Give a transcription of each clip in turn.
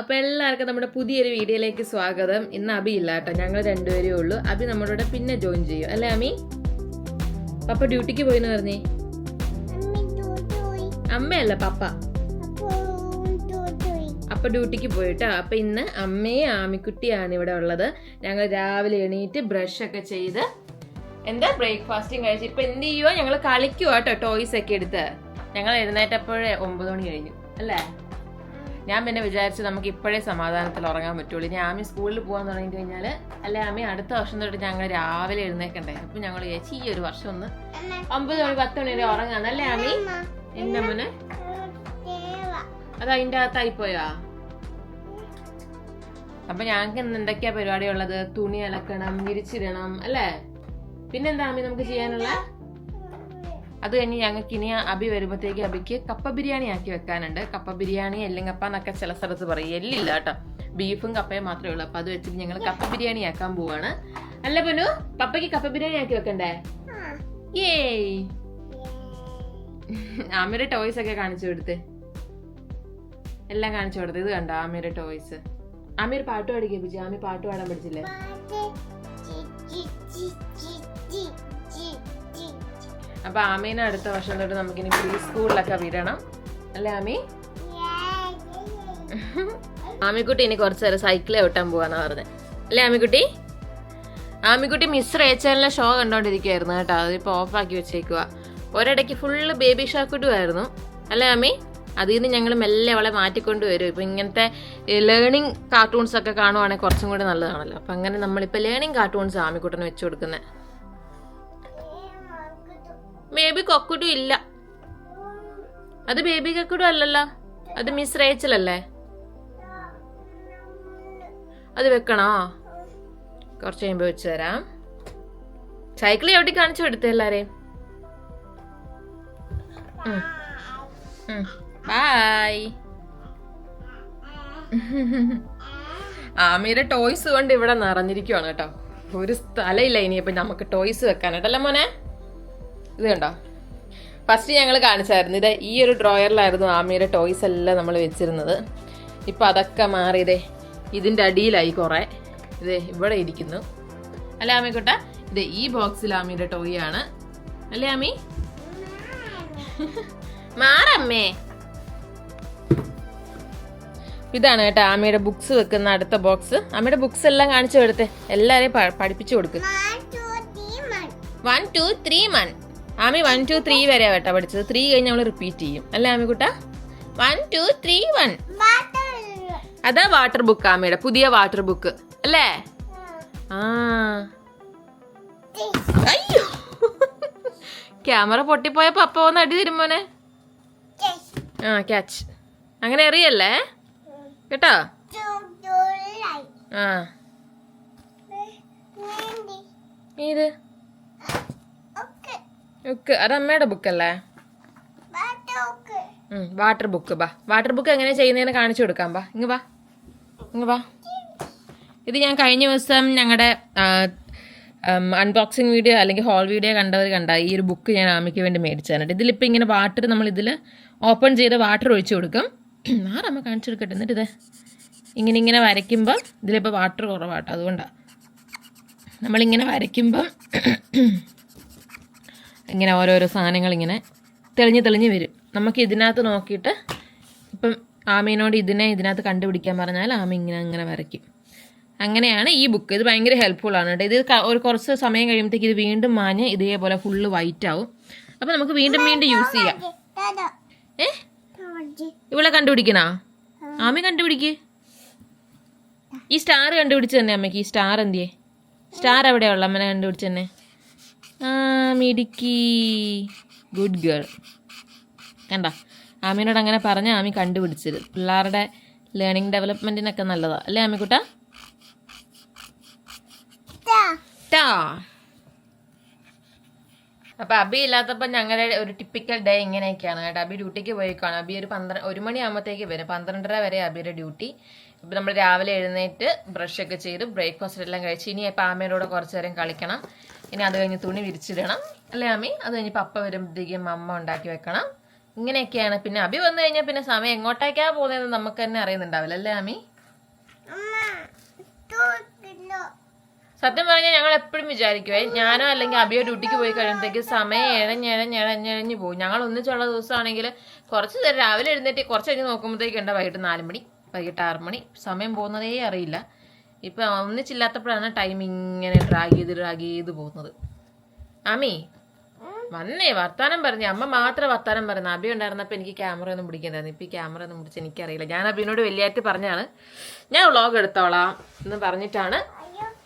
അപ്പൊ എല്ലാവർക്കും നമ്മുടെ പുതിയൊരു വീഡിയോയിലേക്ക് സ്വാഗതം. ഇന്ന് അബി ഇല്ല കേട്ടോ. ഞങ്ങൾ രണ്ടുപേരേ ഉള്ളൂ. അബി നമ്മുടെ കൂടെ പിന്നെ ജോയിൻ ചെയ്യും. അല്ലേ അമ്മി പപ്പ ഡ്യൂട്ടിക്ക് പോയി എന്ന് പറഞ്ഞേ? അമ്മയല്ല പപ്പ. അപ്പൊ ഡ്യൂട്ടിക്ക് പോയിട്ടോ. അപ്പൊ ഇന്ന് അമ്മയും ആമിക്കുട്ടിയാണ് ഇവിടെ ഉള്ളത്. ഞങ്ങൾ രാവിലെ എണീറ്റ് ബ്രഷ് ഒക്കെ ചെയ്ത് എന്താ ബ്രേക്ക്ഫാസ്റ്റും കഴിച്ച് ഇപ്പൊ എന്ത് ചെയ്യുവോ? ഞങ്ങൾ കളിക്കുവാട്ടോ ടോയ്സ് ഒക്കെ എടുത്ത്. ഞങ്ങൾ എഴുന്നേറ്റപ്പോഴേ ഒമ്പത് മണി കഴിഞ്ഞു. അല്ലേ? ഞാൻ പിന്നെ വിചാരിച്ചു നമുക്ക് ഇപ്പോഴേ സമാധാനത്തിൽ ഉറങ്ങാൻ പറ്റുള്ളൂ. ഇനി ആമി സ്കൂളിൽ പോകാൻ തുടങ്ങി കഴിഞ്ഞാൽ അല്ലെ ആമി അടുത്ത വർഷം തൊട്ട് ഞങ്ങൾ രാവിലെ എഴുന്നേക്കണ്ടേ? അപ്പൊ ഞങ്ങൾ ചേച്ചി ഈ ഒരു വർഷം ഒന്ന് ഒമ്പത് മണി പത്ത് മണി വരെ ഉറങ്ങാന്നല്ലേ ആമി? എന്റെ മോനെ. അത് അതിന്റെ അകത്തായി പോയാ? അപ്പൊ ഞങ്ങൾക്ക് ഇന്ന് എന്തൊക്കെയാ പരിപാടി ഉള്ളത് തുണി അലക്കണം വിരിച്ചിടണം അല്ലേ? പിന്നെന്താ ആമി നമുക്ക് ചെയ്യാനുള്ള? അത് കഴിഞ്ഞ് ഞങ്ങൾക്ക് ഇനി അബി വരുമ്പോഴത്തേക്ക് അബിക്ക് കപ്പ ബിരിയാണി ആക്കി വെക്കാനുണ്ട്. കപ്പ ബിരിയാണി എല്ലെങ്കപ്പ എന്നൊക്കെ ചില സ്ഥലത്ത് പറയും. എല്ലില്ല കേട്ടോ. ബീഫും കപ്പയും മാത്രമേ ഉള്ളൂ. അപ്പൊ അത് വെച്ചിട്ട് ഞങ്ങൾ കപ്പ ബിരിയാണി ആക്കാൻ പോവാണ്. അല്ല പൊന്നു പപ്പയ്ക്ക് കപ്പ ബിരിയാണി ആക്കി വെക്കണ്ടേ? ഏയ്. ആമിയുടെ ടോയ്സ് ഒക്കെ കാണിച്ചു കൊടുത്ത്. എല്ലാം കാണിച്ചു കൊടുത്ത്. ഇത് കണ്ടോ ആമിയുടെ ടോയ്സ്? ആമി ഒരു പാട്ട് പാടി കേൾപ്പിച്ചു ആമി പാട്ട് പാടാൻ പഠിച്ചില്ലേ? അപ്പൊ ആമീനെ അടുത്ത വർഷം തൊട്ട് നമുക്കിനി പ്രീ സ്കൂളിലൊക്കെ വിടണം. അല്ലേ ആമി? ആമിക്കുട്ടി ഇനി കുറച്ചു നേരം സൈക്കിൾ ഓട്ടാൻ പോവാന്നാ പറഞ്ഞത് അല്ലേ ആമിക്കുട്ടി? ആമിക്കുട്ടി മിസ് റേച്ചലിന്റെ ഷോ കണ്ടോണ്ടിരിക്കുവായിരുന്നു കേട്ടോ. അതിപ്പോ ഓഫാക്കി വെച്ചേക്കുക ഒരിടയ്ക്ക് ഫുള്ള് ബേബി ഷാക്കുട്ടുമായിരുന്നു അല്ലേ ആമി? അതിൽ നിന്ന് ഞങ്ങൾ മെല്ലെ അവളെ മാറ്റിക്കൊണ്ട് വരും. ഇപ്പൊ ഇങ്ങനത്തെ ലേണിംഗ് കാർട്ടൂൺസ് ഒക്കെ കാണുവാണെങ്കിൽ കുറച്ചും കൂടി നല്ലതാണല്ലോ. അപ്പൊ അങ്ങനെ നമ്മളിപ്പോ ലേണിംഗ് കാർട്ടൂൺസ് ആമിക്കുട്ടന് വെച്ചു കൊടുക്കുന്നത് ബേബി കൊക്കുടു ഇല്ല. അത് ബേബി കൊക്കുടു അല്ലല്ലോ. അത് മിസ് റേച്ചൽ അല്ലേ അത് വെക്കണോ? കുറച്ച് കഴിയുമ്പോ വെച്ച് തരാം. സൈക്കിൾ എവിടെ കാണിച്ചു കൊടുത്തേ എല്ലാരെയും? ബായ്. ആമീരെ ടോയ്സ് കൊണ്ട് ഇവിടെ നിറഞ്ഞിരിക്കുവാണ് കേട്ടോ. ഒരു സ്ഥലമില്ല ഇനിയിപ്പോ നമുക്ക് ടോയ്സ് വെക്കാനായിട്ടല്ലേ മോനെ? ഇത് കണ്ടോ ഫസ്റ്റ് ഞങ്ങൾ കാണിച്ചായിരുന്നു. ഇത് ഈ ഒരു ഡ്രോയറിലായിരുന്നു ആമിയുടെ ടോയ്സ് എല്ലാം നമ്മൾ വെച്ചിരുന്നത്. ഇപ്പം അതൊക്കെ മാറിയതേ ഇതിന്റെ അടിയിലായി കുറേ. ഇത് ഇവിടെ ഇരിക്കുന്നു. അല്ലേ ആമിക്കുട്ട? ഇത് ഈ ബോക്സിൽ ആമിയുടെ ടോയ് ആണ്. അല്ലേ ആമി? മാറമ്മേ. ഇതാണ് കേട്ടോ ആമിയുടെ ബുക്സ് വെക്കുന്ന അടുത്ത ബോക്സ് ആമിയുടെ ബുക്സ് എല്ലാം കാണിച്ചു കൊടുത്തേ. എല്ലാരെയും പഠിപ്പിച്ചു കൊടുക്കും. വൺ ടു ത്രീ മൺ ആമി വൺ ടു ത്രീ വരെ കേട്ടോ പഠിച്ചത് ത്രീ കഴിഞ്ഞ് നമ്മൾ റിപ്പീറ്റ് ചെയ്യും. അല്ലേ ആമി കുട്ട? വൺ ടു ത്രീ വൺ അതാ വാട്ടർ ബുക്ക് ആമിയുടെ പുതിയ വാട്ടർ ബുക്ക് അല്ലേ? ആ. അയ്യോ. ക്യാമറ പൊട്ടിപ്പോയപ്പോ അപ്പ ഒന്ന് അടി തരും മോനെ. ആ ക്യാച്ച് അങ്ങനെ അറിയല്ലേ? കേട്ടോ? ആ. ഏത്? ബുക്ക്. അത് അമ്മയുടെ ബുക്കല്ലേ? Water book. ബാ. വാട്ടർ ബുക്ക് എങ്ങനെ ചെയ്യുന്നതെന്ന് കാണിച്ചു കൊടുക്കാം. ബാ ഇങ്ങ് വാ. ഇങ്ങ് വാ. ഇത് ഞാൻ കഴിഞ്ഞ ദിവസം ഞങ്ങളുടെ അൺബോക്സിങ് വീഡിയോ അല്ലെങ്കിൽ ഹോൾ വീഡിയോ കണ്ടവർ കണ്ട. ഈ ഒരു ബുക്ക് ഞാൻ ആമിക്ക് വേണ്ടി മേടിച്ചാണ് ഇതിലിപ്പോൾ ഇങ്ങനെ വാട്ടർ നമ്മൾ ഇതിൽ ഓപ്പൺ ചെയ്ത് വാട്ടർ ഒഴിച്ചു കൊടുക്കും. ആറമ്മ കാണിച്ചു കൊടുക്കട്ടെ? എന്നിട്ട് ഇത് ഇങ്ങനെ ഇങ്ങനെ വരയ്ക്കുമ്പം ഇതിലിപ്പോൾ വാട്ടർ കുറവാട്ടോ അതുകൊണ്ടാണ് നമ്മളിങ്ങനെ വരയ്ക്കുമ്പം ഇങ്ങനെ ഓരോരോ സാധനങ്ങൾ ഇങ്ങനെ തെളിഞ്ഞ് തെളിഞ്ഞ് വരും. നമുക്ക് ഇതിനകത്ത് നോക്കിയിട്ട് ഇപ്പം ആമീനോട് ഇതിനെ ഇതിനകത്ത് കണ്ടുപിടിക്കാൻ പറഞ്ഞാൽ ആമി ഇങ്ങനെ അങ്ങനെ വരയ്ക്കും. അങ്ങനെയാണ് ഈ ബുക്ക് ഇത് ഭയങ്കര ഹെൽപ്ഫുൾ ആണ് കേട്ടോ. ഇത് ഒരു കുറച്ച് സമയം കഴിയുമ്പോഴത്തേക്ക് ഇത് വീണ്ടും മാഞ്ഞ് ഇതേപോലെ ഫുള്ള് വൈറ്റ് ആവും. അപ്പം നമുക്ക് വീണ്ടും വീണ്ടും യൂസ് ചെയ്യാം. ഏ? ഇവിടെ കണ്ടുപിടിക്കണോ? ആമി കണ്ടുപിടിക്ക്. ഈ സ്റ്റാർ കണ്ടുപിടിച്ച് തന്നെ അമ്മയ്ക്ക്. ഈ സ്റ്റാർ എന്തിയേ? സ്റ്റാർ എവിടെയാ ഉള്ള? അമ്മനെ കണ്ടുപിടിച്ച് തന്നെ ആ മിടുക്കി. ഗുഡ് ഗേൾ കണ്ട? ആമിനോട് അങ്ങനെ പറഞ്ഞ ആമി കണ്ടുപിടിച്ചത് പിള്ളേരുടെ ലേണിംഗ് ഡെവലപ്മെന്റിനൊക്കെ നല്ലതാ. അല്ലേ ആമിക്കുട്ട ടാ അപ്പൊ അബി ഇല്ലാത്തപ്പോ ഞങ്ങളുടെ ഒരു ടിപ്പിക്കൽ ഡേ ഇങ്ങനെയൊക്കെയാണ് കേട്ടോ. അബി ഡ്യൂട്ടിക്ക് പോയിക്കാണ് അബി ഒരു പന്ത്രണ്ട് ഒരു മണിയാകുമ്പോഴത്തേക്ക് വരും. പന്ത്രണ്ടര വരെ അബിയുടെ ഡ്യൂട്ടി ഇപ്പൊ നമ്മൾ രാവിലെ എഴുന്നേറ്റ് ബ്രഷ് ഒക്കെ ചെയ്ത് ബ്രേക്ക്ഫാസ്റ്റ് എല്ലാം കഴിച്ച് ഇനി ഇപ്പൊ ആമയോട് കുറച്ചു നേരം കളിക്കണം. ഇനി അത് കഴിഞ്ഞ് തുണി വിരിച്ചിടണം. അല്ലേ അമ്മി? അത് കഴിഞ്ഞ് പപ്പ വരുമ്പോഴത്തേക്കും അമ്മ ഉണ്ടാക്കി വെക്കണം. ഇങ്ങനെയൊക്കെയാണ്. പിന്നെ അഭി വന്നു കഴിഞ്ഞാൽ പിന്നെ സമയം എങ്ങോട്ടേക്കാ പോകുന്നതെന്ന് നമുക്ക് തന്നെ അറിയുന്നുണ്ടാവില്ല. അല്ലേ അമ്മി? സത്യം പറഞ്ഞാൽ ഞങ്ങൾ എപ്പോഴും വിചാരിക്കുവേ ഞാനോ അല്ലെങ്കിൽ അബിയോ ഡ്യൂട്ടിക്ക് പോയി കഴിയുമ്പോഴത്തേക്ക് സമയം ഇഴഞ്ഞിഴഞ്ഞിഴഞ്ഞിഴഞ്ഞ് പോകും. ഞങ്ങൾ ഒന്നിച്ചുള്ള ദിവസമാണെങ്കിൽ കുറച്ച് നേരം രാവിലെ എഴുന്നേറ്റ് കുറച്ച് കഴിഞ്ഞ് നോക്കുമ്പോഴത്തേക്ക് വൈകിട്ട് നാല് മണി വൈകിട്ട് ആറ് മണി സമയം പോകുന്നതേ അറിയില്ല. ഇപ്പം ഒന്നിച്ചില്ലാത്തപ്പോഴാണ് ടൈം ഇങ്ങനെ ഡ്രാഗ് ചെയ്ത് ഡ്രാഗ് ചെയ്ത് പോകുന്നത്. അമ്മി വന്നേ വർത്താനം പറഞ്ഞു. അമ്മ മാത്രം വർത്താനം പറഞ്ഞു അബി ഉണ്ടായിരുന്നപ്പോൾ എനിക്ക് ക്യാമറ ഒന്നും പിടിക്കണ്ടായിരുന്നു. ഇപ്പം ഈ ക്യാമറ ഒന്നും പിടിച്ച് എനിക്കറിയില്ല. ഞാൻ അബിനോട് വലിയായിട്ട് പറഞ്ഞാണ് ഞാൻ വ്ളോഗ് എടുത്തോളാം എന്ന് പറഞ്ഞിട്ടാണ്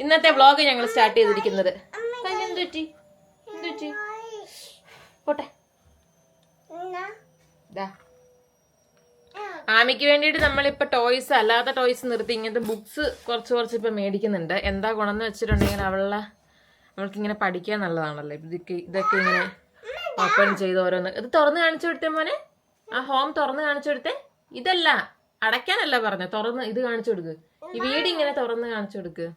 ഇന്നത്തെ വ്ളോഗ് ഞങ്ങൾ സ്റ്റാർട്ട് ചെയ്തിരിക്കുന്നത്. പോട്ടെ. ദാ. ആമിക്ക് വേണ്ടിയിട്ട് നമ്മളിപ്പോൾ ടോയ്സ് അല്ലാത്ത ടോയ്സ് നിർത്തി. ഇങ്ങനത്തെ ബുക്സ് കുറച്ച് കുറച്ച് ഇപ്പോൾ മേടിക്കുന്നുണ്ട്. എന്താ ഗുണമെന്ന് വെച്ചിട്ടുണ്ടെങ്കിൽ അവളെ അവൾക്ക് ഇങ്ങനെ പഠിക്കാൻ നല്ലതാണല്ലോ. ഇതൊക്കെ ഇതൊക്കെ ഇങ്ങനെ ഓപ്പൺ ചെയ്ത് ഓരോന്ന്. ഇത് തുറന്ന് കാണിച്ചു കൊടുത്തേ മോനെ? ആ ഹോം തുറന്ന് കാണിച്ചു കൊടുത്തേ? ഇതല്ല. അടയ്ക്കാനല്ല പറഞ്ഞ തുറന്ന് ഇത് കാണിച്ചു കൊടുക്ക്. ഈ വീട് ഇങ്ങനെ തുറന്ന് കാണിച്ചു കൊടുക്ക്.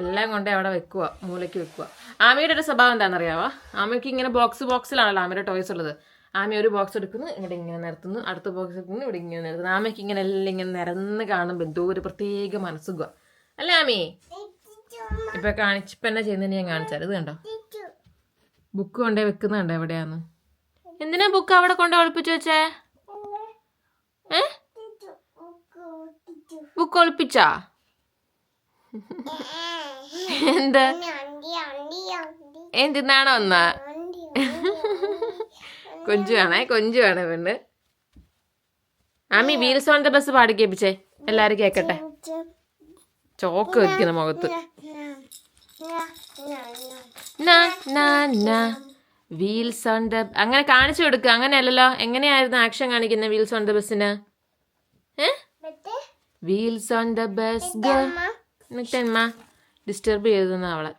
എല്ലാം കൊണ്ട് അവിടെ വെക്കുക മൂലയ്ക്ക് വെക്കുക ആമയുടെ ഒരു സ്വഭാവം എന്താണെന്നറിയാവോ? ആമയ്ക്ക് ഇങ്ങനെ ബോക്സ് ബോക്സിലാണല്ലോ ആമയുടെ ടോയ്സ് ഉള്ളത്. ആമ ഒരു ബോക്സ് എടുക്കുന്നു ഇവിടെ ഇങ്ങനെ നിരത്തുന്നു അടുത്ത ബോക്സ് എടുക്കുന്നു ഇവിടെ ഇങ്ങനെ നിരത്തുന്നു. ആമയ്ക്ക് ഇങ്ങനെ എല്ലാം ഇങ്ങനെ നിരന്ന് കാണുമ്പോൾ എന്തോ ഒരു പ്രത്യേക മനസ്സുക അല്ലേ ആമേ? ഇപ്പൊ കാണിച്ചിപ്പോ എന്നാ ചെയ്യുന്നതിന് ഞാൻ കാണിച്ചാൽ ഇത് കണ്ടോ? ബുക്ക് കൊണ്ടേ വെക്കുന്നുണ്ടോ എവിടെയാന്ന്? എന്തിനാ ബുക്ക് അവിടെ കൊണ്ട് ഒളിപ്പിച്ചു വെച്ചേ? ഏ? ബുക്ക് ഒളിപ്പിച്ചാ? എന്ത്? എന്തിനാണോ ഒന്ന കൊഞ്ചു വേണേ കൊഞ്ചു വേണേ പെണ്ണ്. Ami wheels on the bus പാടി കേൾപ്പിച്ചേ. എല്ലാരും കേക്കട്ടെ. ചോക്ക് വെക്കുന്ന മുഖത്ത്. വീൽസ് ഓൺ ദ അങ്ങനെ കാണിച്ചു കൊടുക്കുക അങ്ങനെയല്ലല്ലോ. എങ്ങനെയായിരുന്നു ആക്ഷൻ കാണിക്കുന്ന വീൽസ് ഓൺ ദ ബസ്സിന്? വീൽസ് ഓൺ ദ ബസ് എന്നിട്ടമ്മ ഡിസ്റ്റർബ് ചെയ്തെന്ന അവളെ.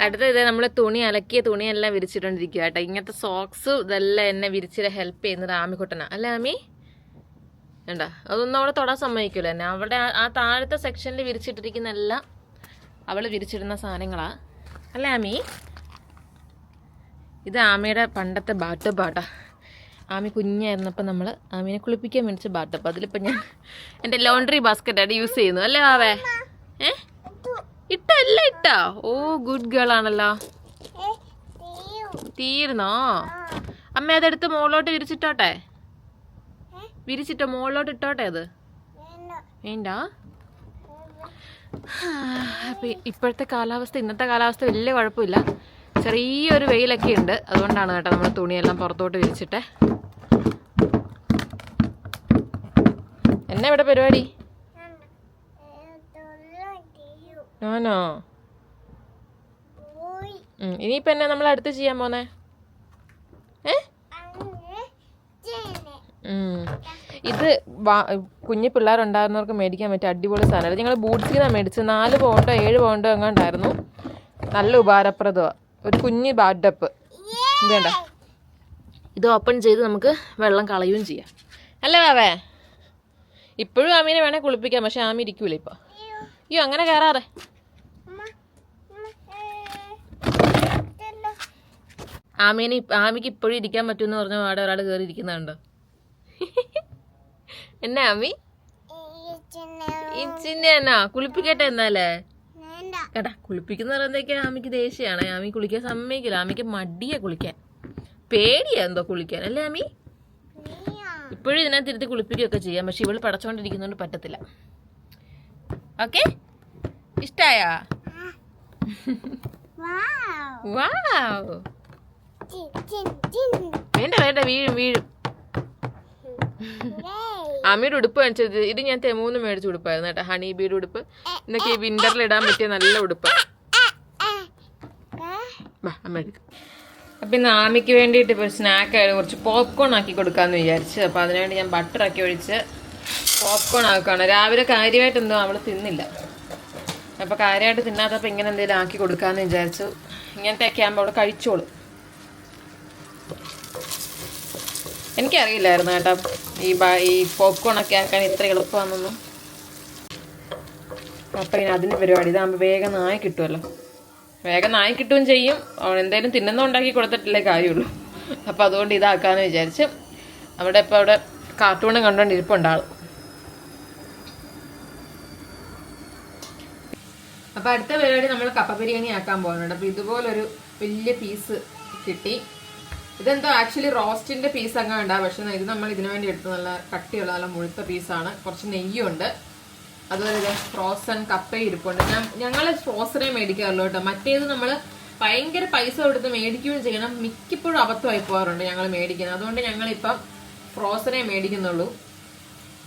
അടുത്ത ഇത് നമ്മൾ തുണി അലക്കിയ തുണിയെല്ലാം വിരിച്ചിട്ടോണ്ടിരിക്കുക കേട്ടോ. ഇങ്ങനത്തെ സോക്സ് ഇതെല്ലാം എന്നെ വിരിച്ചിട്ട് ഹെൽപ്പ് ചെയ്യുന്നത് ആമിക്കുട്ടന അല്ലേ ആമി വേണ്ട അതൊന്നും അവളെ തൊടാൻ സമ്മതിക്കില്ല എന്നെ അവിടെ ആ- താഴത്തെ സെക്ഷനിൽ വിരിച്ചിട്ടിരിക്കുന്ന എല്ലാം അവൾ വിരിച്ചിടുന്ന സാധനങ്ങളാ. അല്ലേ ആമി ഇത് ആമയുടെ പണ്ടത്തെ ബാട്ട് ബാട്ടാ ആമി കുഞ്ഞായിരുന്നപ്പോൾ നമ്മൾ ആമീനെ കുളിപ്പിക്കാൻ മേടിച്ച ബാട്ടപ്പ് അതിലിപ്പോൾ ഞാൻ എന്റെ ലോണ്ടറി ബാസ്ക്കറ്റായിട്ട് യൂസ് ചെയ്യുന്നു. അല്ലേ ആവേ ഏ ഇട്ടല്ല ഇട്ടാ. ഓ ഗുഡ് ഗേൾ ആണല്ലോ. തീർന്നോ? അമ്മ അതെടുത്ത് മുകളിലോട്ട് വിരിച്ചിട്ടോട്ടെ? വിരിച്ചിട്ടോ? മുകളിലോട്ട് ഇട്ടോട്ടെ അത്? വേണ്ട. അപ്പൊ ഇപ്പോഴത്തെ കാലാവസ്ഥ ഇന്നത്തെ കാലാവസ്ഥ വലിയ കുഴപ്പമില്ല. ചെറിയൊരു വെയിലൊക്കെ ഉണ്ട്. അതുകൊണ്ടാണ് കേട്ടോ നമ്മൾ തുണിയെല്ലാം പുറത്തോട്ട് വിരിച്ചിട്ടെ. എന്നാ ഇവിടെ പരിപാടി? ഉം, ഇനിയിപ്പോ എന്നാ നമ്മൾ അടുത്ത് ചെയ്യാൻ പോന്നെ? ഏ. ഇത് കുഞ്ഞു പിള്ളേരുണ്ടായിരുന്നവർക്ക് മേടിക്കാൻ പറ്റിയ അടിപൊളി സാധനമല്ല ഞങ്ങൾ ബൂട്ട്സിൽ നിന്നാണ് മേടിച്ചത്. നാല് പൗണ്ടോ ഏഴ് പൗണ്ടോ എങ്ങാണ്ടായിരുന്നു നല്ല ഉപകാരപ്രദമാണ് ഒരു കുഞ്ഞ് ബാഡപ്പ്. വേണ്ട ഇത് ഓപ്പൺ ചെയ്ത് നമുക്ക് വെള്ളം കളയുകയും ചെയ്യാം. അല്ലേ വാവേ? ഇപ്പോഴും ആമീനെ വേണേൽ കുളിപ്പിക്കാം പക്ഷെ ആമി ഇരിക്കൂല ഇപ്പൊ. അയ്യോ അങ്ങനെ കയറാറ് ആമീനെ ആമിക്ക് ഇപ്പോഴും ഇരിക്കാൻ പറ്റുമെന്ന് പറഞ്ഞ അവിടെ ഒരാൾ കയറി ഇരിക്കുന്നുണ്ടോ എന്നാ ആമി? ഇച്ചിന്റെ എന്നാ കുളിപ്പിക്കട്ടെ എന്നാലേ? കേട്ടാ കുളിപ്പിക്കുന്ന പറയുന്നതൊക്കെ ആമിക്ക് ദേഷ്യമാണ്. ആമി കുളിക്കാൻ സമ്മതിക്കില്ല. ആമിക്ക് മടിയാ കുളിക്കാൻ. പേടിയാ എന്തോ കുളിക്കാൻ. അല്ലേ ആമി? ഇപ്പോഴും ഇതിനകത്ത് ഇരുത്തി കുളിപ്പിക്കുകയൊക്കെ ചെയ്യാം. പക്ഷെ ഇവൾ പടച്ചോണ്ടിരിക്കുന്നതുകൊണ്ട് പറ്റത്തില്ല. ഓക്കെ? ഇഷ്ടായോ? വാവ്. വേണ്ട വേണ്ട വീഴും വീഴും. അമ്മയുടെ ഉടുപ്പ് കാണിച്ചത്. ഇത് ഞാൻ തെമൂന്ന് മേടിച്ച ഉടുപ്പായിരുന്നു കേട്ടോ ഹണി ബീഡ് ഉടുപ്പ് ഇന്നൊക്കെ ഈ വിന്ററിൽ ഇടാൻ പറ്റിയ നല്ല ഉടുപ്പ്. അപ്പം ഇന്ന് ആമിക്ക് വേണ്ടിയിട്ട് ഇപ്പോൾ സ്നാക്ക് ആയിട്ട് കുറച്ച് പോപ്കോൺ ആക്കി കൊടുക്കാമെന്ന് വിചാരിച്ച്. അപ്പോൾ അതിനുവേണ്ടി ഞാൻ ബട്ടർ ആക്കി ഒഴിച്ച് പോപ്കോൺ ആക്കുകയാണ് രാവിലെ കാര്യമായിട്ട് എന്തോ അവൾ തിന്നില്ല. അപ്പോൾ കാര്യമായിട്ട് തിന്നാത്തപ്പോൾ ഇങ്ങനെ എന്തെങ്കിലും ആക്കി കൊടുക്കാമെന്ന് വിചാരിച്ചു. ഇങ്ങനത്തെ ഒക്കെ ആകുമ്പോൾ അവൾ കഴിച്ചോളും. എനിക്കറിയില്ലായിരുന്നു കേട്ടോ ഈ ഈ പോപ്കോൺ ഒക്കെ ആക്കാൻ ഇത്ര എളുപ്പമാണെന്നൊന്നും. അപ്പം ഇനി അതിന് പരിപാടി ഇതാകുമ്പോൾ വേഗം നായി കിട്ടുമല്ലോ വേഗം നായി കിട്ടുകയും ചെയ്യും. എന്തായാലും തിന്നുന്ന ഉണ്ടാക്കി കൊടുത്തിട്ടില്ലേ കാര്യമുള്ളൂ. അപ്പോൾ അതുകൊണ്ട് ഇതാക്കാമെന്ന് വിചാരിച്ച് അവിടെ ഇപ്പോൾ അവിടെ കാർട്ടൂണും കണ്ടുകൊണ്ട് ഇരിപ്പുണ്ടാളും അപ്പൊ അടുത്ത പരിപാടി നമ്മൾ കപ്പ ബിരിയാണി ആക്കാൻ പോകുന്നുണ്ട് അപ്പൊ ഇതുപോലൊരു വലിയ പീസ് കിട്ടി. ഇതെന്തോ ആക്ച്വലി റോസ്റ്റിന്റെ പീസ് അങ്ങ് ഉണ്ടാവും പക്ഷെ ഇത് നമ്മൾ ഇതിനു വേണ്ടി എടുത്ത് നല്ല കട്ടിയുള്ള നല്ല മുഴുത്ത പീസാണ് കുറച്ച് നെയ്യുണ്ട്. അതുപോലെ ഇത് ഫ്രോസൺ കപ്പയും ഇരിപ്പുണ്ട്. ഞാൻ ഞങ്ങൾ ഫ്രോസനെ മേടിക്കാറുള്ളൂ കേട്ടോ. മറ്റേത് നമ്മൾ ഭയങ്കര പൈസ കൊടുത്ത് മേടിക്കുകയും ചെയ്യണം. മിക്കപ്പോഴും അബദ്ധമായി പോകാറുണ്ട് ഞങ്ങൾ മേടിക്കുന്നത്. അതുകൊണ്ട് ഞങ്ങളിപ്പം ഫ്രോസനെ മേടിക്കുന്നുള്ളൂ.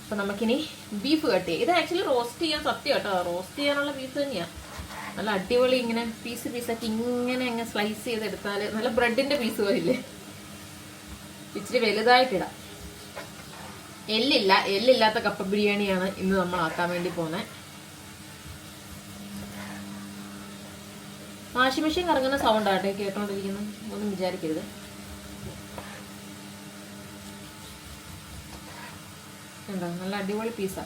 അപ്പൊ നമുക്കിനി ബീഫ് കട്ട് ചെയ്യാം. ഇത് ആക്ച്വലി റോസ്റ്റ് ചെയ്യാൻ സത്യം കേട്ടോ. റോസ്റ്റ് ചെയ്യാനുള്ള ബീഫ് തന്നെയാ. നല്ല അടിപൊളി ഇങ്ങനെ പീസ് പീസാക്കി ഇങ്ങനെ അങ്ങ് സ്ലൈസ് ചെയ്തെടുത്താൽ നല്ല ബ്രെഡിന്റെ പീസ് പോയില്ലേ ഇച്ചിരി വലുതായിട്ടിടാം എല്ലില്ല എല്ലില്ലാത്ത കപ്പ ബിരിയാണിയാണ് ഇന്ന് നമ്മൾ ആക്കാൻ വേണ്ടി പോകുന്നത് വാഷിംഗ് മെഷീൻ കറങ്ങുന്ന സൗണ്ടാട്ടെ കേട്ടോണ്ടിരിക്കുന്നത് ഒന്നും വിചാരിക്കരുത്. കണ്ടോ നല്ല അടിപൊളി പീസാ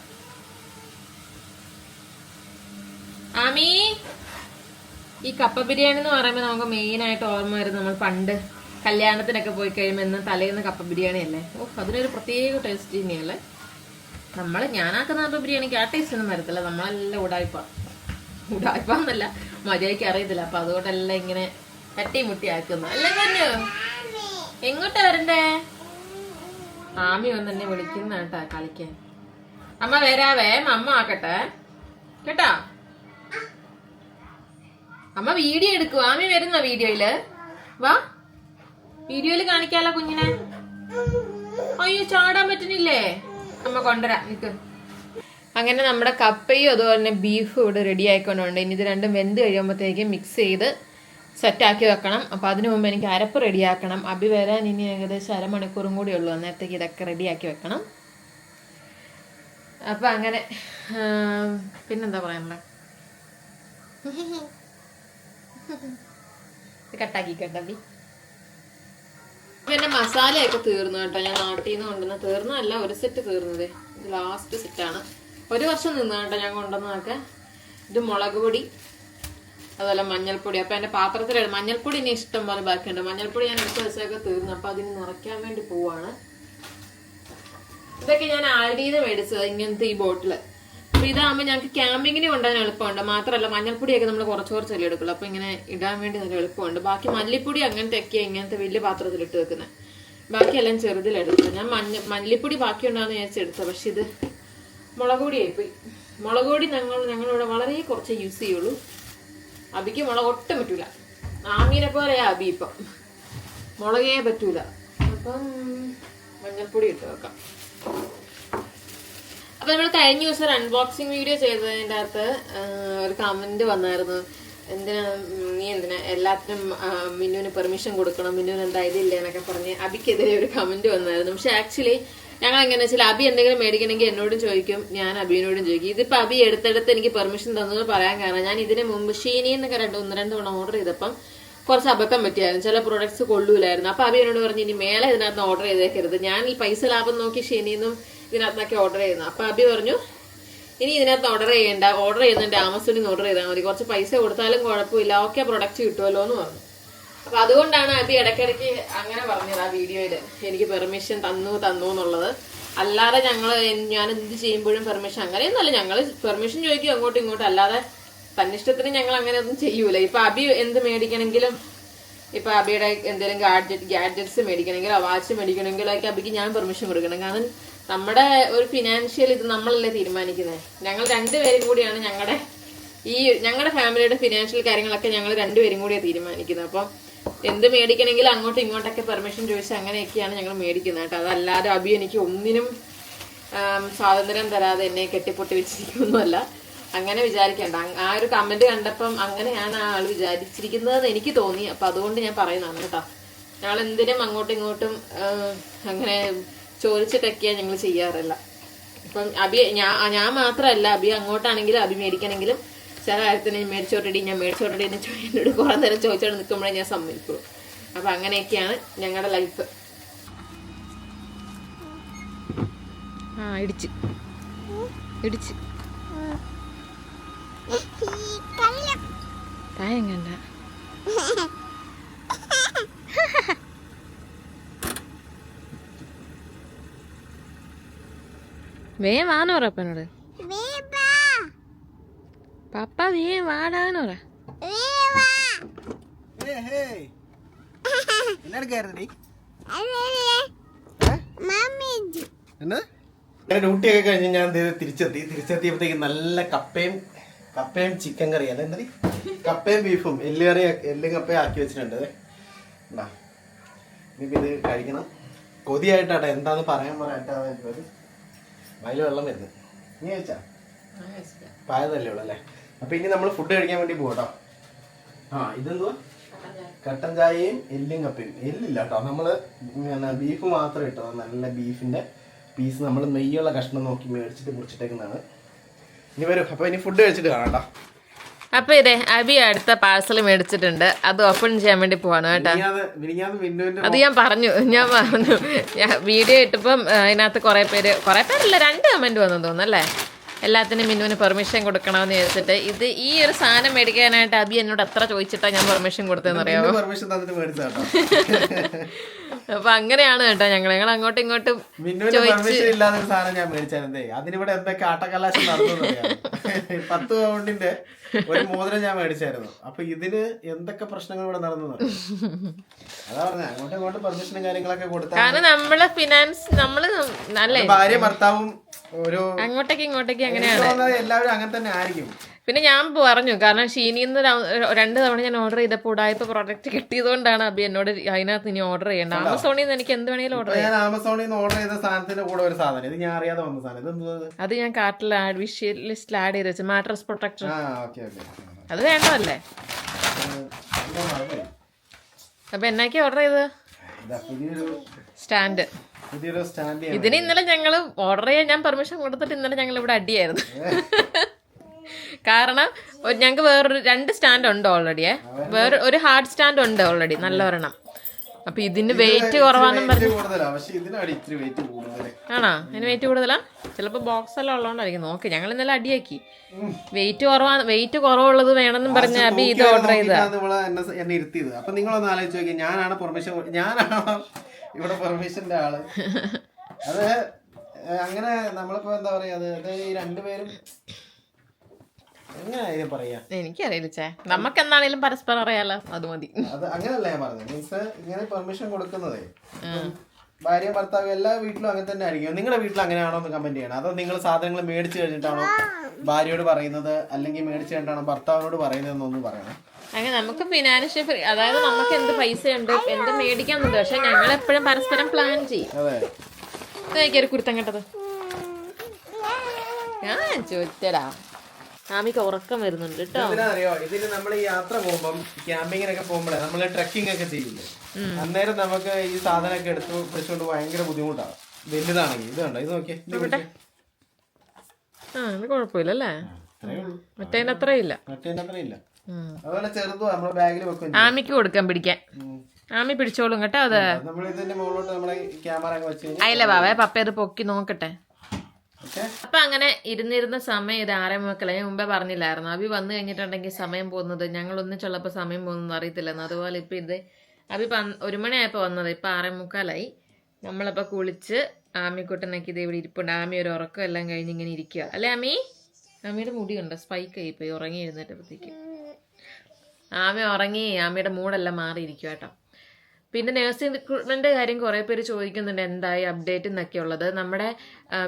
ആമി ഈ കപ്പ ബിരിയാണി എന്ന് പറയുമ്പോൾ നമുക്ക് മെയിൻ ആയിട്ട് ഓർമ്മ വരുന്നത് നമ്മൾ പണ്ട് കല്യാണത്തിനൊക്കെ പോയി കഴിയുമ്പോൾ എന്ന് തലേന്ന് കപ്പ ബിരിയാണി അല്ലേ? ഓ അതിനൊരു പ്രത്യേക ടേസ്റ്റ് തന്നെയല്ലേ? നമ്മൾ ഞാനാക്കുന്ന കപ്പ ബിരിയാണിക്ക് ആ ടേസ്റ്റ് ഒന്നും വരത്തില്ല. നമ്മളെല്ലാം ഉടായ്പ. ഉടായ്പ എന്നല്ല മര്യാദയ്ക്ക് അറിയത്തില്ല. അപ്പൊ അതുകൊണ്ടെല്ലാം ഇങ്ങനെ തട്ടി മുട്ടി ആക്കുന്നു അല്ലേ പറഞ്ഞു എങ്ങോട്ടാ വരണ്ടേ? ആമി വന്ന് എന്നെ വിളിക്കുന്ന കേട്ടാ കളിക്കാൻ. അമ്മ വരാവേ അമ്മ ആക്കട്ടെ. കേട്ടാ? അമ്മ വീഡിയോ എടുക്കും ആമി വരുന്ന വീഡിയോയിൽ? വാ. വീഡിയോയിൽ കാണിക്കാലോ കുഞ്ഞിനെ? അയ്യോ ചാടാൻ പറ്റുന്നില്ലേ? അമ്മ കൊണ്ടുവരാം നിക്ക്. അങ്ങനെ നമ്മുടെ കപ്പയും അതുപോലെ തന്നെ ബീഫും ഇവിടെ റെഡി ആയിക്കൊണ്ടുണ്ട്. ഇനി ഇത് രണ്ടും വെന്ത് കഴിയുമ്പോഴത്തേക്കും മിക്സ് ചെയ്ത് സെറ്റാക്കി വെക്കണം. അപ്പോൾ അതിനു മുമ്പ് എനിക്ക് അരപ്പ് റെഡിയാക്കണം. അബി വരാൻ ഇനി ഏകദേശം അരമണിക്കൂറും കൂടി ഉള്ളൂ. അന്നേരത്തേക്ക് ഇതൊക്കെ റെഡിയാക്കി വെക്കണം. അപ്പോൾ അങ്ങനെ പിന്നെന്താ പറയാനുള്ളത്? കട്ടാക്കി കേട്ടബി പിന്നെ മസാലയൊക്കെ തീർന്നു കേട്ടോ. ഞാൻ നാട്ടിൽ നിന്ന് കൊണ്ടുവന്ന തീർന്നതല്ല ഒരു സെറ്റ് തീർന്നത്. ഇത് ലാസ്റ്റ് സെറ്റാണ് ഒരു വർഷം നിന്ന് കേട്ടോ ഞാൻ കൊണ്ടുവന്നതൊക്കെ. ഇത് മുളക് പൊടി അതുപോലെ മഞ്ഞൾപ്പൊടി. അപ്പൊ എന്റെ പാത്രത്തിലാണ് മഞ്ഞൾപ്പൊടി ഇനി ഇഷ്ടം പോലെ ബാക്കിയുണ്ട്. മഞ്ഞൾപ്പൊടി ഞാൻ എടുത്ത ദിവസമൊക്കെ തീർന്നു. അപ്പൊ അതിന് നിറയ്ക്കാൻ വേണ്ടി പോവാണ്. ഇതൊക്കെ ഞാൻ ആൾഡീന്ന് മേടിച്ചത് ഇങ്ങനത്തെ ഈ ബോട്ടിൽ. അപ്പൊ ഇതാകുമ്പോൾ ഞങ്ങൾക്ക് ക്യാമ്പിങ്ങിന് കൊണ്ടുപോകാൻ എളുപ്പമുണ്ട്. മാത്രമല്ല മഞ്ഞൾപ്പൊടിയൊക്കെ നമ്മൾ കുറച്ച് കുറച്ചല്ലേ എടുക്കുള്ളൂ. അപ്പൊ ഇങ്ങനെ ഇടാൻ വേണ്ടി നല്ല എളുപ്പമുണ്ട്. ബാക്കി മല്ലിപ്പൊടി അങ്ങനത്തെ ഒക്കെ ഇങ്ങനത്തെ വലിയ പാത്രത്തിൽ ഇട്ട് വെക്കുന്നത് ബാക്കിയെല്ലാം ചെറുതിലെടുക്കുന്നത് ഞാൻ മഞ്ഞ മല്ലിപ്പൊടി ബാക്കി ഉണ്ടാകുന്ന ഞാൻ എടുത്തത്. പക്ഷെ ഇത് മുളക് പൊടിയായി പോയി മുളക് പൊടി ഞങ്ങൾ ഞങ്ങളിവിടെ വളരെ കുറച്ച് യൂസ് ചെയ്യുള്ളൂ. അബിക്ക് മുളക് ഒട്ടും പറ്റൂല. ആമീനെ പോലെയാ അബി ഇപ്പം. മുളകേ പറ്റൂല. അപ്പം മഞ്ഞൾപ്പൊടി ഇട്ട് വെക്കാം. അപ്പൊ നമ്മൾ കഴിഞ്ഞ ദിവസം അൺബോക്സിങ് വീഡിയോ ചെയ്തതിന്റെ അകത്ത് ഒരു കമന്റ് വന്നായിരുന്നു. എന്തിനാ നീ എന്തിനാ എല്ലാത്തിനും മിന്നുവിന് പെർമിഷൻ കൊടുക്കണം മിന്നുവിന് എന്താ ഇല്ല എന്നൊക്കെ പറഞ്ഞ് അബിക്കെതിരെ ഒരു കമന്റ് വന്നായിരുന്നു. പക്ഷെ ആക്ച്വലി ഞങ്ങൾ എങ്ങനെ വെച്ചാൽ അബി എന്തെങ്കിലും മേടിക്കണമെങ്കിൽ എന്നോടും ചോദിക്കും ഞാൻ അബിനോടും ചോദിക്കും. ഇതിപ്പോ അബി എടുത്തെടുത്ത് എനിക്ക് പെർമിഷൻ തന്നത് പറയാൻ കാരണം ഞാൻ ഇതിന് മുമ്പ് ഷീനി എന്നൊക്കെ രണ്ട് ഒന്ന് രണ്ട് തവണ ഓർഡർ ചെയ്തപ്പം കുറച്ച് അബദ്ധം പറ്റിയായിരുന്നു. ചില പ്രൊഡക്ട്സ് കൊള്ളൂലായിരുന്നു. അപ്പൊ അബി എന്നോട് പറഞ്ഞു ഇനി മേലെ ഇതിനകത്ത് ഓർഡർ ചെയ്തേക്കരുത്. ഞാൻ ഈ പൈസ ലാഭം നോക്കി ഷീനിന്നും ഇതിനകത്തൊക്കെ ഓർഡർ ചെയ്യുന്നു. അപ്പൊ അബി പറഞ്ഞു ഇനി ഇതിനകത്ത് ഓർഡർ ചെയ്യേണ്ട ഓർഡർ ചെയ്യുന്നുണ്ട് ആമസോണിൽ നിന്ന് ഓർഡർ ചെയ്താൽ മതി. കുറച്ച് പൈസ കൊടുത്താലും കുഴപ്പമില്ല. ഓക്കെ പ്രൊഡക്റ്റ് കിട്ടുമല്ലോ എന്ന് പറഞ്ഞു. അപ്പൊ അതുകൊണ്ടാണ് അബി ഇടയ്ക്കിടയ്ക്ക് അങ്ങനെ പറഞ്ഞത് ആ വീഡിയോയിൽ. എനിക്ക് പെർമിഷൻ തന്നു തന്നു എന്നുള്ളത്. അല്ലാതെ ഞങ്ങൾ ഞാൻ എന്ത് ചെയ്യുമ്പോഴും പെർമിഷൻ അങ്ങനെയൊന്നുമല്ല. ഞങ്ങൾ പെർമിഷൻ ചോദിക്കും അങ്ങോട്ടും ഇങ്ങോട്ടും. അല്ലാതെ തന്നിഷ്ടത്തിന് ഞങ്ങൾ അങ്ങനെ ഒന്നും ചെയ്യൂല. ഇപ്പൊ അബി എന്ത് മേടിക്കണമെങ്കിലും ഇപ്പൊ അബിയുടെ എന്തെങ്കിലും ഗാഡ്ജറ്റ് ഗാഡ്ജറ്റ്സ് മേടിക്കണമെങ്കിലോ വാച്ച് മേടിക്കണമെങ്കിലോ ഒക്കെ അബിക്ക് ഞാൻ പെർമിഷൻ കൊടുക്കണം. കാരണം നമ്മുടെ ഒരു ഫിനാൻഷ്യൽ ഇത് നമ്മളല്ലേ തീരുമാനിക്കുന്നത് ഞങ്ങൾ രണ്ടുപേരും കൂടിയാണ് ഞങ്ങളുടെ ഈ ഞങ്ങളുടെ ഫാമിലിയുടെ ഫിനാൻഷ്യൽ കാര്യങ്ങളൊക്കെ ഞങ്ങൾ രണ്ടുപേരും കൂടിയാണ് തീരുമാനിക്കുന്നത് അപ്പം എന്ത് മേടിക്കണമെങ്കിലും അങ്ങോട്ടും ഇങ്ങോട്ടൊക്കെ പെർമിഷൻ ചോദിച്ച് അങ്ങനെയൊക്കെയാണ് ഞങ്ങൾ മേടിക്കുന്നത് കേട്ടോ. അതല്ലാതെ അബി എനിക്ക് ഒന്നിനും സ്വാതന്ത്ര്യം തരാതെ എന്നെ കെട്ടിപ്പൊട്ടി വെച്ചിരിക്കുന്നല്ല അങ്ങനെ വിചാരിക്കണ്ട. ആ ഒരു കമന്റ് കണ്ടപ്പം അങ്ങനെയാണ് ആ ആൾ വിചാരിച്ചിരിക്കുന്നതെന്ന് എനിക്ക് തോന്നി. അപ്പൊ അതുകൊണ്ട് ഞാൻ പറയുന്നതാണ് കേട്ടോ. ഞങ്ങൾ എന്തിനും അങ്ങോട്ടും ഇങ്ങോട്ടും അങ്ങനെ ചോദിച്ചിട്ടൊക്കെയാ ഞങ്ങൾ ചെയ്യാറില്ല. അപ്പം അബി ഞാൻ ഞാൻ മാത്രമല്ല അബി അങ്ങോട്ടാണെങ്കിലും അബി മേടിക്കണമെങ്കിലും ചില കാര്യത്തിന് മേടിച്ചോട്ടടി ഞാൻ മേടിച്ചോട്ടടി എന്ന് എന്നോട് കുറെ നേരം ചോദിച്ചോണ്ട് നിൽക്കുമ്പോഴേ ഞാൻ സമ്മതിക്കുള്ളൂ. അപ്പം അങ്ങനെയൊക്കെയാണ് ഞങ്ങളുടെ ലൈഫ് ആ ഇടിച്ച്. ഇടിച്ച്. തായം കണ്ട വേഗം വാന്ന് പറ അപ്പനോട്. പപ്പ വേ വാടാന്ന് പറ. ഞാൻ ഡ്യൂട്ടിയൊക്കെ കഴിഞ്ഞ് ഞാൻ ദേ തിരിച്ചെത്തി. തിരിച്ചെത്തിയപ്പോഴത്തേക്ക് നല്ല കപ്പയും കപ്പയും ചിക്കൻ കറി അല്ല എന്താ കപ്പയും ബീഫും എല്ല് കറി എല്ലും കപ്പയും ആക്കി വെച്ചിട്ടുണ്ട്. ഇനിയിപ്പോ ഇത് കഴിക്കണം. കൊതിയായിട്ടാട്ടെ എന്താന്ന് പറയാൻ പറയാട്ടാ വയൽ വെള്ളം വരുന്നത് നീ കഴിച്ചാ? പായതല്ലേ ഉള്ളു അല്ലേ? അപ്പൊ ഇനി നമ്മൾ ഫുഡ് കഴിക്കാൻ വേണ്ടി പോകട്ടോ ആ ഇതെന്തോ കട്ടൻ ചായയും എല്ലും കപ്പയും. എല്ലില്ല കേട്ടോ. നമ്മൾ ബീഫ് മാത്രം ഇട്ടോ? നല്ല ബീഫിന്റെ പീസ് നമ്മൾ നെയ്യുള്ള കഷ്ണം നോക്കി മേടിച്ചിട്ട് മുറിച്ചിട്ടേക്കുന്നതാണ് ഇനി വരും. അപ്പൊ ഇനി ഫുഡ് കഴിച്ചിട്ട് കാണാം അപ്പൊ ഇതേ അബി അടുത്ത പാഴ്സൽ മേടിച്ചിട്ടുണ്ട്. അത് ഓപ്പൺ ചെയ്യാൻ വേണ്ടി പോവാണ് കേട്ടോ. അത് ഞാൻ പറഞ്ഞു. ഞാൻ പറഞ്ഞു. ഞാൻ വീഡിയോ ഇട്ടപ്പം അതിനകത്ത് കുറെ പേര് കുറെ പേരല്ല രണ്ട് കമന്റ് വന്നു തോന്നുന്നു അല്ലേ? എല്ലാത്തിനും മിന്നുവിന് പെർമിഷൻ കൊടുക്കണമെന്ന് ചോദിച്ചിട്ട് ഇത് ഈ ഒരു സാധനം മേടിക്കാനായിട്ട് അബി എന്നോട് എത്ര ചോദിച്ചിട്ടാ ഞാൻ പെർമിഷൻ കൊടുത്തതെന്ന് അറിയാമോ അപ്പൊ അങ്ങനെയാണ് കേട്ടോ ഞങ്ങൾ ഞങ്ങൾ അങ്ങോട്ടും ഇങ്ങോട്ടും അതിനിവിടെ എന്തൊക്കെ ആട്ടക്കലാശം പത്ത് പൗണ്ടിന്റെ ഒരു മോതിരം ഞാൻ മേടിച്ചായിരുന്നു. അപ്പൊ ഇതിന് എന്തൊക്കെ പ്രശ്നങ്ങൾ ഇവിടെ നടന്നു അതാ പറഞ്ഞ. അങ്ങോട്ടും ഇങ്ങോട്ടും പെർമിഷനും കാര്യങ്ങളൊക്കെ കൊടുത്താൽ നമ്മൾ ഫിനാൻസ് നമ്മൾ ഭാര്യ ഭർത്താവും ഒരു അങ്ങോട്ടേക്ക് ഇങ്ങോട്ടേക്ക് അങ്ങനെയാണ്. എല്ലാവരും അങ്ങനെ തന്നെ ആയിരിക്കും. പിന്നെ ഞാൻ പറഞ്ഞു കാരണം ഷീനിന്ന് രണ്ട് തവണ ഞാൻ ഓർഡർ ചെയ്തപ്പോൾ ഉടായ്പ പ്രോഡക്റ്റ് കിട്ടിയതുകൊണ്ടാണ് അബി എന്നോട് അതിനകത്ത് ഇനി ഓർഡർ ചെയ്യേണ്ട ആമസോണിൽ നിന്ന് എനിക്ക് എന്ത് വേണമെങ്കിലും ഓർഡർ ചെയ്യാം. ആമസോണിൽ നിന്ന് ഓർഡർ ചെയ്ത സാധനത്തിന്റെ കൂടെ ഒരു സാധനം. ഇത് ഞാൻ അറിയാതെ വന്ന സാധനം. അത് ഞാൻ കാർട്ടിൽ ആഡ് വിഷ് ലിസ്റ്റിൽ ആഡ് ചെയ്ത് വെച്ചു. മാട്രസ് പ്രൊട്ടക്ടർ അത് വേണ്ടതല്ലേ? അപ്പൊ എന്നാക്കി ഓർഡർ ചെയ്തത്? സ്റ്റാൻഡ്. പുതിയൊരു സ്റ്റാൻഡ് ഇതിന് ഇന്നലെ ഞങ്ങൾ ഓർഡർ ചെയ്യാൻ ഞാൻ പെർമിഷൻ കൊടുത്തിട്ട് ഇന്നലെ ഞങ്ങൾ ഇവിടെ അടിയായിരുന്നു. കാരണം ഞങ്ങൾക്ക് വേറൊരു രണ്ട് സ്റ്റാൻഡ് ഉണ്ട് ഓൾറെഡിയേ വേറെ ഒരു ഹാർഡ് സ്റ്റാൻഡ് ഉണ്ട് ഓൾറെഡി നല്ല ഒരെണ്ണം അപ്പൊ ഇതിന് വെയിറ്റ് കുറവാന്നും പറഞ്ഞു. ആണോ? ഇതിന് വെയിറ്റ് കൂടുതലാ? ചിലപ്പോ ബോക്സ് എല്ലാം ഉള്ളതുകൊണ്ടായിരിക്കും നോക്ക് ഞങ്ങൾ ഇന്നലെ അടിയാക്കി. വെയിറ്റ് കുറവാ വെയിറ്റ് കുറവുള്ളത് വേണമെന്നും പറഞ്ഞ അബി ഇത് ഓർഡർ ചെയ്ത. നമ്മൾ എന്നെ സ- എന്നെ ഇരുത്തിയത്. അപ്പൊ നിങ്ങളൊന്ന് ആലോചിച്ച് നോക്കി ഞാനാണ് പെർമിഷൻ ഞാനാണ് ഇവിടെ പെർമിഷന്റെ ആൾ. അത് അങ്ങനെ നമ്മളിപ്പോ എന്താ പറയാ അത് അത് ഈ രണ്ടുപേരും ഇതിനെ പറയാ. എനിക്കറിയില്ല ചേ. നമുക്ക് എന്താണേലും പരസ്പരം അറിയാലോ അത് മതി. അത് ഞാൻ പറഞ്ഞത്. മീൻസ് ഇങ്ങനെ പെർമിഷൻ കൊടുക്കുന്നതേ. ഭാര്യ ഭർത്താവ് എല്ലാ വീട്ടിലും അങ്ങനെ തന്നെ ആയിരിക്കും. നിങ്ങളുടെ വീട്ടിൽ അങ്ങനെയാണോ എന്ന് കമന്റ് ചെയ്യണം. അതോ നിങ്ങൾ സാധനങ്ങൾ മേടിച്ചു കഴിഞ്ഞിട്ടാണോ ഭാര്യയോട് പറയുന്നത്? അല്ലെങ്കിൽ മേടിച്ചു കഴിഞ്ഞിട്ടാണോ ഭർത്താവിനോട് പറയുന്നതെന്നൊന്നും പറയണം. അങ്ങനെ നമുക്ക് ഫിനാൻഷ്യൽ ഫ്രീ അതായത് നമുക്ക് എന്ത് പൈസ ഉണ്ട് എന്ത് മേടിക്കാന്നുണ്ട് പക്ഷെ ഞങ്ങൾ എപ്പോഴും പരസ്പരം പ്ലാൻ ചെയ്യും. കുരുത്തം കേട്ടത്. ഞാൻ ചോദിച്ചടാ ആമിക്ക് ഉറക്കം വരുന്നുണ്ട് കേട്ടോ അറിയോ ഇതിന് നമ്മൾ ഈ യാത്ര പോകുമ്പം ക്യാമ്പിങ്ങിനൊക്കെ പോകുമ്പോഴേ നമ്മൾ ട്രക്കിംഗ് ഒക്കെ ചെയ്യില്ലേ അന്നേരം നമുക്ക് ഈ സാധനമൊക്കെ എടുത്തു പിടിച്ചുകൊണ്ട് ഭയങ്കര ബുദ്ധിമുട്ടാണ്. വലുതാണെങ്കിൽ. ഇത് കണ്ടോ? ഇത് നോക്കിയേ. ആ അത് കുഴപ്പമില്ല അല്ലേ മറ്റേതിന് അത്ര ഇല്ല. അതുപോലെ ചെറുതും നമ്മുടെ ബാഗിൽ വെക്കും ആമിക്ക് കൊടുക്കാൻ പിടിക്കാൻ. ആമി പിടിച്ചോളും കേട്ടോ അത്. നമ്മൾ ഇതിന്റെ മുകളിലോട്ട് നമ്മളെ ക്യാമറ ഒക്കെ വെച്ച് അയില്ല ബാവേ പപ്പ അത് പൊക്കി നോക്കട്ടെ. അപ്പൊ അങ്ങനെ ഇരുന്നിരുന്ന സമയം ഇത് ആരെ മക്കളെ? മുമ്പേ പറഞ്ഞില്ലായിരുന്നു. അഭി വന്നു കഴിഞ്ഞിട്ടുണ്ടെങ്കിൽ സമയം പോകുന്നത് ഞങ്ങൾ ഒന്നിച്ചുള്ളപ്പോൾ സമയം പോകുന്നത് അറിയത്തില്ലെന്ന്. അതുപോലെ ഇപ്പൊ ഇത് അഭി ഒരു മണിയായപ്പോൾ വന്നത്. ഇപ്പൊ ആറേ മുക്കാലായി. നമ്മളപ്പോൾ കുളിച്ച് ആമിക്കുട്ടനൊക്കെ ഇത് ഇവിടെ ഇരിപ്പുണ്ട്. ആമി ഒരു ഉറക്കം എല്ലാം കഴിഞ്ഞ് ഇങ്ങനെ ഇരിക്കുക അല്ലേ ആമി? ആമിയുടെ മുടിയുണ്ട് സ്പൈക്ക് ആയി പോയി. ഉറങ്ങി എഴുന്നേറ്റപ്പോഴത്തേക്ക് ആമി ഉറങ്ങി. ആമിയുടെ മൂടെല്ലാം മാറിയിരിക്കും കേട്ടോ. പിന്നെ നഴ്സിംഗ് റിക്രൂട്ട്മെന്റ് കാര്യം കുറേ പേര് ചോദിക്കുന്നുണ്ട് എന്തായി അപ്ഡേറ്റ് എന്നൊക്കെ ഉള്ളത്. നമ്മുടെ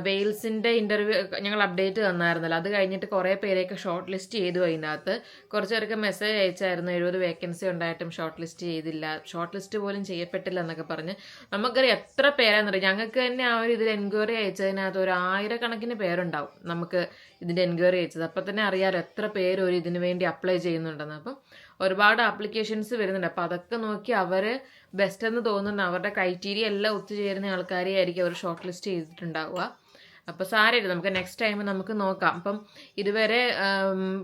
വെയിൽസിന്റെ ഇന്റർവ്യൂ ഞങ്ങൾ അപ്ഡേറ്റ് തന്നായിരുന്നല്ലോ. അത് കഴിഞ്ഞിട്ട് കുറേ പേരെയൊക്കെ ഷോർട്ട് ലിസ്റ്റ് ചെയ്തു അതിനകത്ത്. കുറച്ച് പേർക്ക് മെസ്സേജ് അയച്ചായിരുന്നു. എഴുപത് വേക്കൻസി ഉണ്ടായിട്ടും ഷോർട്ട് ലിസ്റ്റ് ചെയ്തില്ല. ഷോർട്ട് ലിസ്റ്റ് പോലും ചെയ്യപ്പെട്ടില്ല എന്നൊക്കെ പറഞ്ഞ്. നമുക്കറിയാം എത്ര പേരാണെന്നറിയാം ഞങ്ങൾക്ക് തന്നെ ആ ഒരു ഇതിൽ എൻക്വയറി അയച്ചതിനകത്ത് ഒരു ആയിരക്കണക്കിന് പേരുണ്ടാവും നമുക്ക് ഇതിന്റെ എൻക്വയറി അയച്ചത്. അപ്പം തന്നെ അറിയാമല്ലോ എത്ര പേര് ഒരു ഇതിന് വേണ്ടി അപ്ലൈ ചെയ്യുന്നുണ്ടെന്ന്. അപ്പം ഒരുപാട് ആപ്ലിക്കേഷൻസ് വരുന്നുണ്ട്. അപ്പം അതൊക്കെ നോക്കി അവർ ബെസ്റ്റ് എന്ന് തോന്നുന്ന. അവരുടെ ക്രൈറ്റീരിയ എല്ലാം ഒത്തുചേരുന്ന ആൾക്കാരെ ആയിരിക്കും അവർ ഷോർട്ട് ലിസ്റ്റ് ചെയ്തിട്ടുണ്ടാവുക. അപ്പോൾ സാരമില്ല. നമുക്ക് നെക്സ്റ്റ് ടൈം നമുക്ക് നോക്കാം. അപ്പം ഇതുവരെ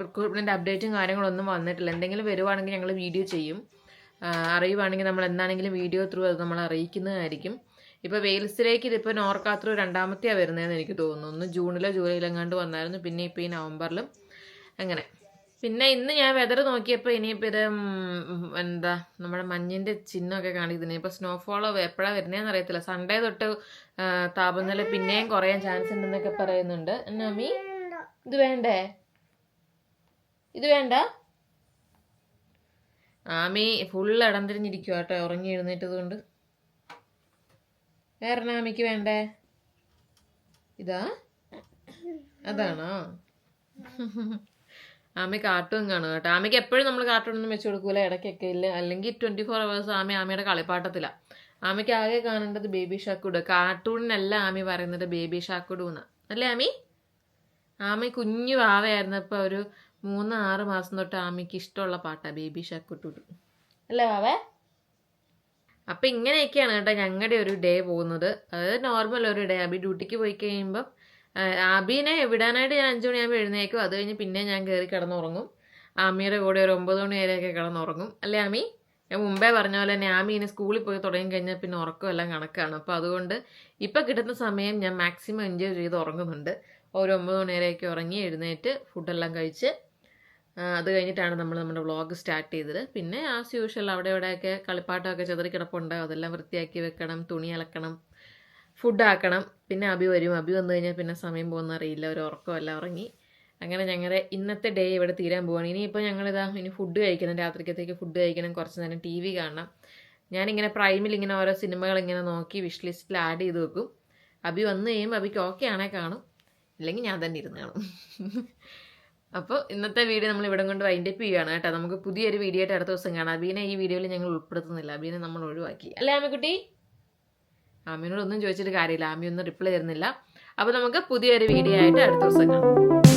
റിക്രൂട്ട്മെന്റ് അപ്ഡേറ്റും കാര്യങ്ങളൊന്നും വന്നിട്ടില്ല. എന്തെങ്കിലും വരുവാണെങ്കിൽ ഞങ്ങൾ വീഡിയോ ചെയ്യും. അറിയുവാണെങ്കിൽ നമ്മൾ എന്താണെങ്കിലും വീഡിയോ ത്രൂ അത് നമ്മൾ അറിയിക്കുന്നതായിരിക്കും. ഇപ്പോൾ വെയിൽസിലേക്ക് ഇതിപ്പോൾ നോർക്കാത്ത ത്രൂ രണ്ടാമത്തെയാണ് വരുന്നതെന്ന് എനിക്ക് തോന്നുന്നു. ജൂണിലോ ജൂലൈയിലോ എങ്ങാണ്ട് വന്നായിരുന്നു. പിന്നെ ഇപ്പോൾ ഈ നവംബറിലും അങ്ങനെ. പിന്നെ ഇന്ന് ഞാൻ വെതർ നോക്കിയപ്പോൾ ഇനിയിപ്പോൾ ഇത് എന്താ നമ്മുടെ മഞ്ഞിന്റെ ചിഹ്നമൊക്കെ കാണിക്കുന്നത് ഇപ്പോൾ സ്നോഫോളോ എപ്പോഴാണ് വരുന്നതെന്ന് അറിയത്തില്ല. സൺഡേ തൊട്ട് താപനില പിന്നെയും കുറയാൻ ചാൻസ് ഉണ്ടെന്നൊക്കെ പറയുന്നുണ്ട്. നമി ഇത് വേണ്ടേ? ഇത് വേണ്ട? ആമി ഫുൾ ഇടംതിരിഞ്ഞിരിക്കുക കേട്ടോ ഉറങ്ങി എഴുന്നേറ്റത് കൊണ്ട് വേറെ ആമിക്ക് വേണ്ടേ? ഇതാ? അതാണോ? ആമി കാർട്ടൂൺ കാണും കേട്ടോ. ആമയ്ക്ക് എപ്പോഴും നമ്മൾ കാർട്ടൂൺ ഒന്നും വെച്ച് കൊടുക്കൂല. ഇടയ്ക്കൊക്കെ ഇല്ല. അല്ലെങ്കിൽ ട്വന്റി ഫോർ അവേഴ്സ് ആമി ആമയുടെ കളിപ്പാട്ടത്തില. ആമയ്ക്ക് ആകെ കാണേണ്ടത് ബേബി ഷാക്കുഡ് കാർട്ടൂണിനല്ല ആമി പറയുന്നത് ബേബി ഷാക്കുഡു എന്ന് അല്ലേ ആമി? ആമി കുഞ്ഞു വാവയായിരുന്നപ്പോൾ ഒരു മൂന്ന് ആറ് മാസം തൊട്ട് ആമിക്ക് ഇഷ്ടമുള്ള പാട്ടാണ് ബേബി ഷാക്കുട്ടു അല്ലേ വാവേ? അപ്പം ഇങ്ങനെയൊക്കെയാണ് കേട്ടോ ഞങ്ങളുടെ ഒരു ഡേ പോകുന്നത്. അതായത് നോർമൽ ഒരു ഡേ അബി ഡ്യൂട്ടിക്ക് പോയി കഴിയുമ്പം ആ, അബീനെ വിടാനായിട്ട് ഞാൻ അഞ്ചു മണിയാകുമ്പോൾ എഴുന്നേക്കും. അത് കഴിഞ്ഞ് പിന്നെ ഞാൻ കയറി കിടന്നുറങ്ങും. ആമിയുടെ കൂടെ ഒരു ഒമ്പത് മണി വരെയൊക്കെ കിടന്നുറങ്ങും. അല്ലേ ആമി? ഞാൻ മുമ്പേ പറഞ്ഞ പോലെ തന്നെ ആമി ഇനി സ്കൂളിൽ പോയി തുടങ്ങി കഴിഞ്ഞാൽ പിന്നെ ഉറക്കം എല്ലാം കണക്കാണ്. അപ്പോൾ അതുകൊണ്ട് ഇപ്പം കിട്ടുന്ന സമയം ഞാൻ മാക്സിമം എൻജോയ് ചെയ്ത് ഉറങ്ങുന്നുണ്ട്. ഒരു ഒമ്പത് മണി വരെയൊക്കെ ഉറങ്ങി എഴുന്നേറ്റ് ഫുഡെല്ലാം കഴിച്ച് അത് കഴിഞ്ഞിട്ടാണ് നമ്മൾ നമ്മുടെ വ്ളോഗ് സ്റ്റാർട്ട് ചെയ്തത്. പിന്നെ ആസ് യൂഷ്വൽ അവിടെ ഇവിടെയൊക്കെ കളിപ്പാട്ടമൊക്കെ ചെതറി കിടപ്പുണ്ട്. അതെല്ലാം വൃത്തിയാക്കി വെക്കണം തുണി അലക്കണം. ഫുഡ് ആക്കണം പിന്നെ അബി വരും. അബി വന്നു കഴിഞ്ഞാൽ പിന്നെ സമയം പോകുന്ന അറിയില്ല ഒരു ഉറക്കമല്ല ഉറങ്ങി. അങ്ങനെ ഞങ്ങളുടെ ഇന്നത്തെ ഡേ ഇവിടെ തീരാൻ പോവാണ്. ഇനിയിപ്പോൾ ഞങ്ങളിതാ ഇനി ഫുഡ് കഴിക്കണം. രാത്രിക്കത്തേക്ക് ഫുഡ് കഴിക്കണം. കുറച്ച് നേരം ടി വി കാണണം. ഞാനിങ്ങനെ പ്രൈമിൽ ഇങ്ങനെ ഓരോ സിനിമകൾ ഇങ്ങനെ നോക്കി വിഷ് ലിസ്റ്റിൽ ആഡ് ചെയ്ത് വെക്കും. അബി വന്നു കഴിയുമ്പോൾ അബിക്ക് ഓക്കെ ആണേ കാണും. അല്ലെങ്കിൽ ഞാൻ തന്നെ ഇരുന്ന് കാണും. അപ്പോൾ ഇന്നത്തെ വീഡിയോ നമ്മൾ ഇവിടെ കൊണ്ട് വൈൻഡ് അപ്പ് ചെയ്യുകയാണ് കേട്ടോ. നമുക്ക് പുതിയൊരു വീഡിയോ ആയിട്ട് അടുത്ത ദിവസം കാണാം. അബീനെ ഈ വീഡിയോയിൽ ഞങ്ങൾ ഉൾപ്പെടുത്തുന്നില്ല. അബീനെ നമ്മൾ ഒഴിവാക്കി. അല്ലേ ആമിക്കുട്ടി ആമിനോട് ഒന്നും ചോദിച്ചിട്ട് കാര്യമില്ല. ആമി ഒന്നും റിപ്ലൈ തരുന്നില്ല. അപ്പോൾ നമുക്ക് പുതിയൊരു വീഡിയോ ആയിട്ട് അടുത്ത ദിവസം കാണാം.